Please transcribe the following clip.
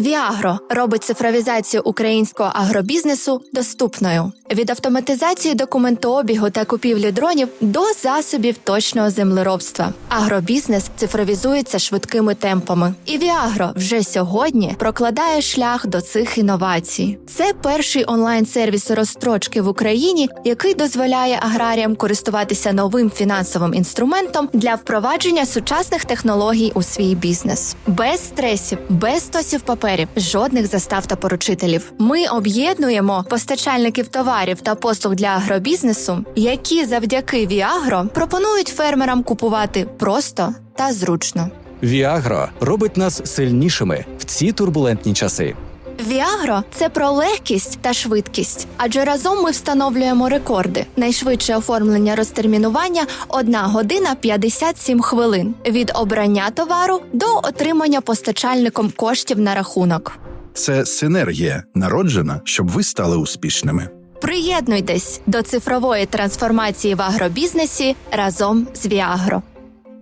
Віагро робить цифровізацію українського агробізнесу доступною від автоматизації документообігу та купівлі дронів до засобів точного землеробства. Агробізнес цифровізується швидкими темпами, і Віагро вже сьогодні прокладає шлях до цих інновацій. Це перший онлайн-сервіс розстрочки в Україні, який дозволяє аграріям користуватися новим фінансовим інструментом для впровадження сучасних технологій у свій бізнес. Без стресів, без стосів паперів, жодних застав та поручителів. Ми об'єднуємо постачальників товарів та послуг для агробізнесу, які завдяки Віагро пропонують фермерам купувати просто та зручно. Віагро робить нас сильнішими в ці турбулентні часи. Віагро це про легкість та швидкість, адже разом ми встановлюємо рекорди. Найшвидше оформлення розтермінування 1 година 57 хвилин від обрання товару до отримання постачальником коштів на рахунок. Це синергія, народжена, щоб ви стали успішними. Приєднуйтесь до цифрової трансформації в агробізнесі разом з Віагро.